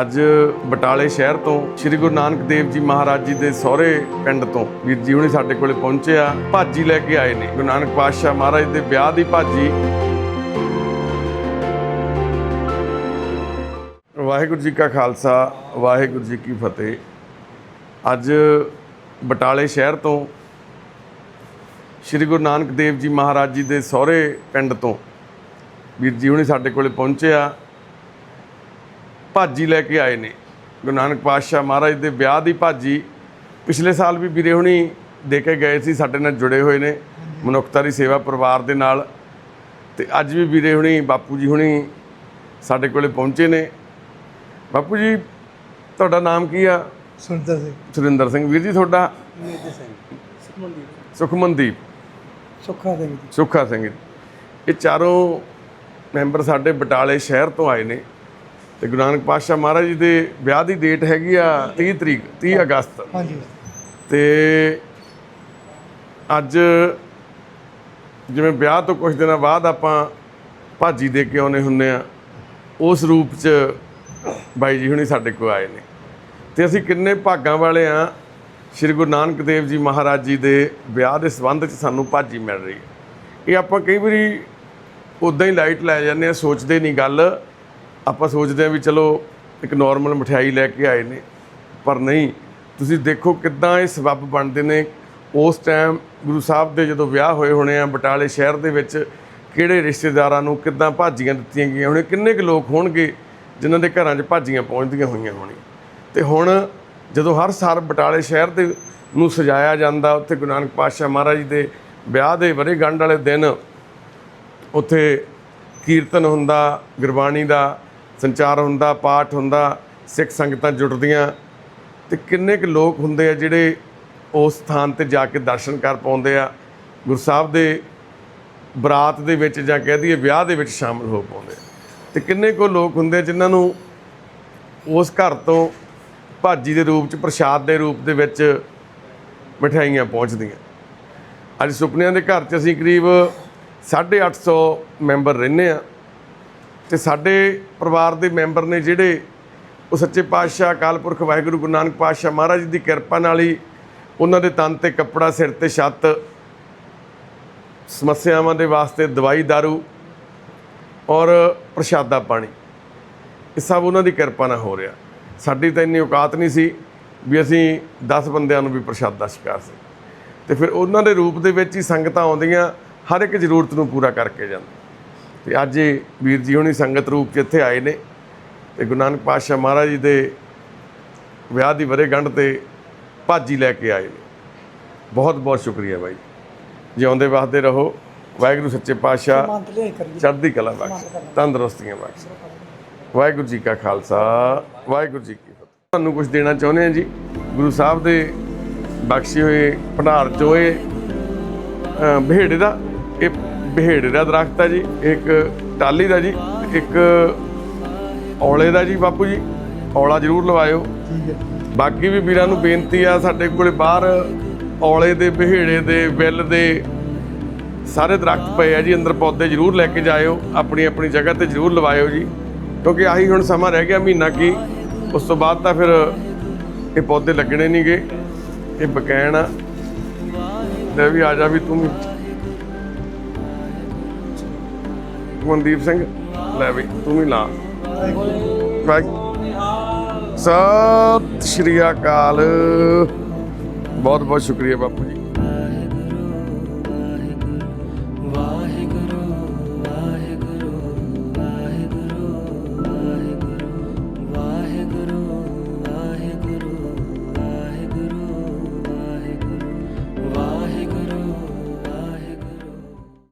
ਅੱਜ ਬਟਾਲੇ ਸ਼ਹਿਰ ਤੋਂ ਸ੍ਰੀ ਗੁਰੂ ਨਾਨਕ ਦੇਵ ਜੀ ਮਹਾਰਾਜ ਜੀ ਦੇ ਸਹੁਰੇ ਪਿੰਡ ਤੋਂ ਵੀਰ ਜੀ ਹੁਣੇ ਸਾਡੇ ਕੋਲੇ ਪਹੁੰਚੇ ਆ, ਭਾਜੀ ਲੈ ਕੇ ਆਏ ਨੇ। ਗੁਰੂ ਨਾਨਕ ਪਾਤਸ਼ਾਹ ਮਹਾਰਾਜ ਦੇ ਵਿਆਹ ਦੀ ਭਾਜੀ। ਵਾਹਿਗੁਰੂ ਜੀ ਕਾ ਖਾਲਸਾ, ਵਾਹਿਗੁਰੂ ਜੀ ਕੀ ਫਤਿਹ। ਅੱਜ ਬਟਾਲੇ ਸ਼ਹਿਰ ਤੋਂ ਸ੍ਰੀ ਗੁਰੂ ਨਾਨਕ ਦੇਵ ਜੀ ਮਹਾਰਾਜ ਜੀ ਦੇ ਸਹੁਰੇ ਪਿੰਡ ਤੋਂ ਵੀਰ ਜੀ ਹੁਣੇ ਸਾਡੇ ਕੋਲੇ ਪਹੁੰਚੇ ਆ। ਭਾਜੀ ਲੈ ਕੇ ਆਏ ਨੇ। ਗੁਰੂ ਨਾਨਕ ਪਾਤਸ਼ਾਹ ਮਹਾਰਾਜ ਦੇ ਵਿਆਹ ਦੀ ਭਾਜੀ ਪਿਛਲੇ ਸਾਲ ਵੀ ਵੀਰੇ ਹੁਣੀ ਦੇ ਕੇ ਗਏ ਸੀ ਸਾਡੇ ਨਾਲ ਜੁੜੇ ਹੋਏ ਨੇ ਮਨੁੱਖਤਾ ਦੀ ਸੇਵਾ ਪਰਿਵਾਰ ਦੇ ਨਾਲ। ਤੇ ਅੱਜ ਵੀ ਵੀਰੇ ਹੁਣੀ ਬਾਪੂ ਜੀ ਹੁਣੀ ਸਾਡੇ ਕੋਲੇ ਪਹੁੰਚੇ ਨੇ। ਬਾਪੂ ਜੀ ਤੁਹਾਡਾ ਨਾਮ ਕੀ ਆ? ਸੁਰਿੰਦਰ ਸਿੰਘ। ਸੁਰਿੰਦਰ ਸਿੰਘ। ਵੀਰ ਜੀ ਤੁਹਾਡਾ? ਮੇਜਰ ਸਿੰਘ। ਸੁਖਮਨਦੀਪ ਸੁਖਮਨਦੀਪ। ਸੁੱਖਾ ਸਿੰਘ ਜੀ। ਸੁੱਖਾ ਸਿੰਘ। ਜੀ। ਇਹ ਚਾਰੋਂ ਮੈਂਬਰ ਸਾਡੇ ਬਟਾਲੇ ਸ਼ਹਿਰ ਤੋਂ ਆਏ ਨੇ। ਤੇ ਗੁਰੂ ਨਾਨਕ ਪਾਤਸ਼ਾਹ ਮਹਾਰਾਜ ਜੀ ਦੇ ਵਿਆਹ ਦੀ ਡੇਟ ਹੈਗੀ ਆ 30 ਤਰੀਕ 30 ਅਗਸਤ। ਹਾਂਜੀ। ਤੇ ਅੱਜ ਜਿਵੇਂ ਵਿਆਹ ਤੋਂ ਕੁਝ ਦਿਨਾਂ ਬਾਅਦ ਆਪਾਂ ਭਾਜੀ ਦੇ ਕੇ ਆਉਨੇ ਹੁੰਨੇ ਆ ਉਸ ਰੂਪ 'ਚ ਬਾਈ ਜੀ ਹੁਣੀ ਸਾਡੇ ਕੋਲ ਆਏ ਨੇ। ਤੇ ਅਸੀਂ ਕਿੰਨੇ ਭਾਗਾਂ ਵਾਲੇ ਆ ਸ੍ਰੀ ਗੁਰੂ ਨਾਨਕ ਦੇਵ ਜੀ ਮਹਾਰਾਜ ਜੀ ਦੇ ਵਿਆਹ ਦੇ ਸੰਬੰਧ 'ਚ ਸਾਨੂੰ ਭਾਜੀ ਮਿਲ ਰਹੀ ਹੈ। ਇਹ ਆਪਾਂ ਕਈ ਵਾਰੀ ਉਦਾਂ ਹੀ ਲਾਈਟ ਲੈ ਜਾਂਦੇ ਆ ਸੋਚਦੇ ਨਹੀਂ ਗੱਲ। ਆਪਾਂ ਸੋਚਦੇ ਆ ਵੀ ਚਲੋ ਇੱਕ ਨਾਰਮਲ ਮਠਿਆਈ ਲੈ ਕੇ ਆਏ ਨੇ, ਪਰ ਨਹੀਂ। ਤੁਸੀਂ ਦੇਖੋ ਕਿੱਦਾਂ ਇਹ ਸਬੱਬ ਬਣਦੇ ਨੇ। ਉਸ ਟਾਈਮ ਗੁਰੂ ਸਾਹਿਬ ਦੇ ਜਦੋਂ ਵਿਆਹ ਹੋਏ ਹੋਣੇ ਆ, ਬਟਾਲੇ ਸ਼ਹਿਰ ਦੇ ਵਿੱਚ ਕਿਹੜੇ ਰਿਸ਼ਤੇਦਾਰਾਂ ਨੂੰ ਕਿੱਦਾਂ ਭਾਜੀਆਂ ਦਿੱਤੀਆਂ ਗਈਆਂ ਹੋਣੇ ਕਿੰਨੇ ਕੁ ਲੋਕ ਹੋਣਗੇ ਜਿਨ੍ਹਾਂ ਦੇ ਘਰਾਂ 'ਚ ਭਾਜੀਆਂ ਪਹੁੰਚਦੀਆਂ ਹੋਈਆਂ ਹੋਣੀਆਂ। ਤੇ ਹੁਣ ਜਦੋਂ ਹਰ ਸਾਲ ਬਟਾਲੇ ਸ਼ਹਿਰ ਦੇ ਨੂੰ ਸਜਾਇਆ ਜਾਂਦਾ, ਉੱਥੇ ਗੁਰੂ ਨਾਨਕ ਪਾਤਸ਼ਾਹ ਮਹਾਰਾਜ ਜੀ ਦੇ ਵਿਆਹ ਦੇ ਵਰੇ ਗੰਢ ਵਾਲੇ ਦਿਨ, ਉੱਥੇ ਕੀਰਤਨ ਹੁੰਦਾ, ਗੁਰਬਾਣੀ ਦਾ ਸੰਚਾਰ ਹੁੰਦਾ, ਪਾਠ ਹੁੰਦਾ, ਸਿੱਖ ਸੰਗਤਾਂ ਜੁੜਦੀਆਂ। ਤੇ ਕਿੰਨੇ ਕੁ ਲੋਕ ਹੁੰਦੇ ਆ ਜਿਹੜੇ ਉਸ ਸਥਾਨ ਤੇ ਜਾ ਕੇ ਦਰਸ਼ਨ ਕਰ ਪਾਉਂਦੇ ਆ? ਗੁਰੂ ਸਾਹਿਬ ਦੇ ਬਰਾਤ ਦੇ ਵਿੱਚ ਜਾਂ ਕਹਿ ਦਈਏ ਵਿਆਹ ਦੇ ਵਿੱਚ ਸ਼ਾਮਲ ਹੋ ਪਾਉਂਦੇ ਆ। ਤੇ ਕਿੰਨੇ ਕੁ ਲੋਕ ਹੁੰਦੇ ਜਿਨ੍ਹਾਂ ਨੂੰ ਉਸ ਘਰ ਤੋਂ ਭਾਜੀ ਦੇ ਰੂਪ ਚ, ਪ੍ਰਸ਼ਾਦ ਦੇ ਰੂਪ ਦੇ ਵਿੱਚ ਮਠਿਆਈਆਂ ਪਹੁੰਚਦੀਆਂ? ਅੱਜ ਸੁਪਨਿਆਂ ਦੇ ਘਰ 'ਚ ਅਸੀਂ ਕਰੀਬ 850 ਮੈਂਬਰ ਰਹਿੰਦੇ ਆ। ਤੇ ਸਾਡੇ ਪਰਿਵਾਰ ਦੇ ਮੈਂਬਰ ਨੇ ਜਿਹੜੇ ਉਹ ਸੱਚੇ ਪਾਤਸ਼ਾਹ, ਅਕਾਲ ਪੁਰਖ ਵਾਹਿਗੁਰੂ ਗੁਰੂ ਨਾਨਕ ਪਾਤਸ਼ਾਹ ਮਹਾਰਾਜ ਜੀ ਦੀ ਕਿਰਪਾ ਨਾਲ ਹੀ ਉਹਨਾਂ ਦੇ ਤਨ ਤੇ ਕੱਪੜਾ, ਸਿਰ ਤੇ ਛੱਤ, ਸਮੱਸਿਆਵਾਂ ਦੇ ਵਾਸਤੇ ਦਵਾਈ ਦਾਰੂ ਔਰ ਪ੍ਰਸ਼ਾਦਾ ਪਾਣੀ, ਇਹ ਸਭ ਉਹਨਾਂ ਦੀ ਕਿਰਪਾ ਨਾਲ ਹੋ ਰਿਹਾ। ਸਾਡੀ ਤਾਂ ਇੰਨੀ ਔਕਾਤ ਨਹੀਂ ਸੀ ਵੀ ਅਸੀਂ 10 ਬੰਦਿਆਂ ਨੂੰ ਵੀ ਪ੍ਰਸ਼ਾਦਾ ਸ਼ਿਕਾਰ ਸੀ ਤੇ ਫਿਰ ਉਹਨਾਂ ਦੇ ਰੂਪ ਦੇ ਵਿੱਚ ਹੀ ਸੰਗਤਾਂ ਆਉਂਦੀਆਂ, ਹਰ ਇੱਕ ਜ਼ਰੂਰਤ ਨੂੰ ਪੂਰਾ ਕਰਕੇ ਜਾਂਦੇ ਤੇ ਅੱਜ ਵੀਰ ਜੀ ਹੁਣੀ ਸੰਗਤ ਰੂਪ 'ਚ ਇੱਥੇ ਆਏ ਨੇ ਤੇ ਗੁਰੂ ਨਾਨਕ ਪਾਤਸ਼ਾਹ ਮਹਾਰਾਜ ਜੀ ਦੇ ਵਿਆਹ ਦੀ ਵਰੇਗੰਢ ਤੇ ਭਾਜੀ ਲੈ ਕੇ ਆਏ ਨੇ। ਬਹੁਤ ਬਹੁਤ ਸ਼ੁਕਰੀਆ ਬਾਈ ਜਿਉਂਦੇ ਵਸਦੇ ਰਹੋ। ਵਾਹਿਗੁਰੂ ਸੱਚੇ ਪਾਤਸ਼ਾਹ ਚੜ੍ਹਦੀ ਕਲਾ ਬਖਸ਼। ਤੰਦਰੁਸਤੀਆਂ ਬਖਸ਼। ਵਾਹਿਗੁਰੂ ਜੀ ਕਾ ਖਾਲਸਾ। ਵਾਹਿਗੁਰੂ ਜੀ ਕੀ ਫਤਿਹ। ਤੁਹਾਨੂੰ ਕੁਝ ਦੇਣਾ ਚਾਹੁੰਦੇ ਆ ਜੀ? ਗੁਰੂ ਸਾਹਿਬ ਦੇ ਬਖਸ਼ੇ ਹੋਏ ਭੰਡਾਰ ਚੋਂ ਇਹ ਅ, ਬਿਹੇੜੇ ਦਾ ਇਹ ਬਿਹੇੜੇ ਦਾ ਦਰਖਤ ਹੈ ਜੀ ਇੱਕ ਟਾਲੀ ਦਾ ਜੀ ਇੱਕ ਔਲੇ ਦਾ ਜੀ ਬਾਪੂ ਜੀ ਔਲਾ ਜ਼ਰੂਰ ਲਵਾਇਓ। ਠੀਕ ਹੈ। ਬਾਕੀ ਵੀ ਵੀਰਾਂ ਨੂੰ ਬੇਨਤੀ ਆ ਸਾਡੇ ਕੋਲੇ ਬਾਹਰ ਔਲੇ ਦੇ ਬਿਹੇੜੇ ਦੇ ਬਿੱਲ ਦੇ ਸਾਰੇ ਦਰਖਤ ਪਏ ਆ ਜੀ ਅੰਦਰ ਪੌਦੇ ਜ਼ਰੂਰ ਲੈ ਕੇ ਜਾਇਓ ਆਪਣੀ ਆਪਣੀ ਜਗ੍ਹਾ ਤੇ ਜ਼ਰੂਰ ਲਵਾਇਓ ਜੀ। ਕਿਉਂਕਿ ਆਹੀ ਹੁਣ ਸਮਾਂ ਰਹਿ ਗਿਆ ਮਹੀਨਾ ਕੀ ਉਸ ਤੋਂ ਬਾਅਦ ਤਾਂ ਫਿਰ ਇਹ ਪੌਦੇ ਲੱਗਣੇ ਨਹੀਂਗੇ ਇਹ ਬਕੈਣ ਆ। ਲੈ ਵੀ ਆ ਜਾ ਵੀ ਤੂੰ ਮਨਦੀਪ ਸਿੰਘ। ਲੈ ਵੀ, ਤੂੰ ਵੀ ਲਾ। ਸਤਿ ਸ਼੍ਰੀ ਅਕਾਲ। ਬਹੁਤ ਬਹੁਤ ਸ਼ੁਕਰੀਆ ਬਾਪੂ ਜੀ।